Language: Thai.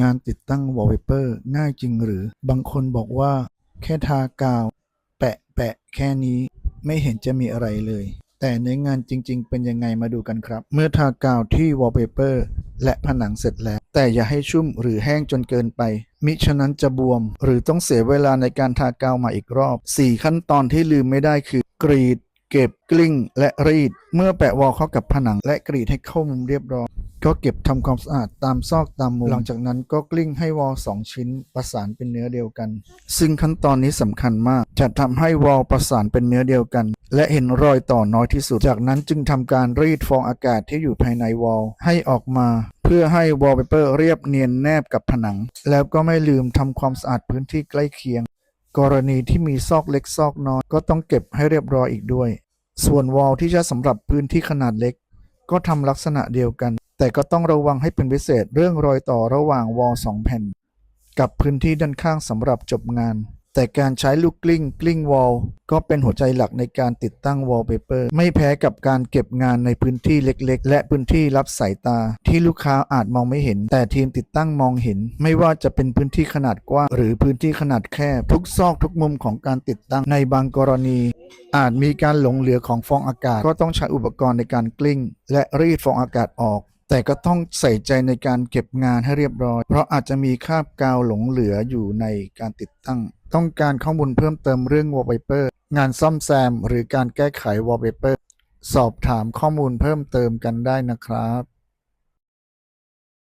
งานติดตั้งวอลเปเปอร์ง่ายจริงหรือ บางคนบอกว่า แค่ทากาว แปะแปะแค่นี้ ไม่เห็นจะมีอะไรเลย แต่ในงานจริง ๆ เป็นยังไงมาดูกันครับ เมื่อทากาวที่วอลเปเปอร์และผนังเสร็จแล้ว แต่อย่าให้ชุ่มหรือแห้งจนเกินไป มิฉะนั้นจะบวม หรือต้องเสียเวลาในการทากาวใหมาอีกรอบ 4 ขั้นตอนที่ลืมไม่ได้คือกรีดเก็บกลิ้งและรีด เมื่อแปะวอลเข้ากับผนังและกรีดให้เข้ามุมเรียบร้อย ก็เก็บทำความสะอาดตามซอกตามมุม หลังจากนั้นก็กลิ้งให้วอลสองชิ้นประสานเป็นเนื้อเดียวกัน ซึ่งขั้นตอนนี้สำคัญมาก จะทำให้วอลประสานเป็นเนื้อเดียวกัน และเห็นรอยต่อน้อยที่สุด จากนั้นจึงทำการรีดฟองอากาศที่อยู่ภายในวอลให้ออกมา เพื่อให้วอลเปเปอร์เรียบเนียนแนบกับผนัง แล้วก็ไม่ลืมทำความสะอาดพื้นที่ใกล้เคียง กรณีที่มีซอกเล็กซอกน้อยก็ต้องเก็บให้เรียบร้อยอีกด้วย ส่วนวอลที่ใช้สำหรับพื้นที่ขนาดเล็ก ก็ทำลักษณะเดียวกัน แต่ก็ต้องระวังให้เป็นพิเศษเรื่องรอยต่อระหว่างวอลสองแผ่น กับพื้นที่ด้านข้างสำหรับจบงาน แต่การใช้ลูกกลิ้งกลิ้งวอลก็เป็นหัวใจหลักในการติดตั้งวอลเปเปอร์ไม่แพ้กับการเก็บงานในพื้นที่เล็กๆ และพื้นที่รับสายตา ที่ลูกค้าอาจมองไม่เห็น แต่ทีมติดตั้งมองเห็น ไม่ว่าจะเป็นพื้นที่ขนาดกว้างหรือพื้นที่ขนาดแคบทุกซอกทุกมุมของการติดตั้งในบางกรณี อาจมีการหลงเหลือของฟองอากาศ ก็ต้องใช้อุปกรณ์ในการกลิ้ง และรีดฟองอากาศออก แต่ก็ต้องใส่ใจในการเก็บงานให้เรียบร้อย เพราะอาจจะมีคราบกาวหลงเหลืออยู่ในการติดตั้ง ต้องการข้อมูลเพิ่มเติมเรื่อง wallpaper งานซ่อมแซม หรือการแก้ไข wallpaper สอบถามข้อมูลเพิ่มเติมกันได้นะครับ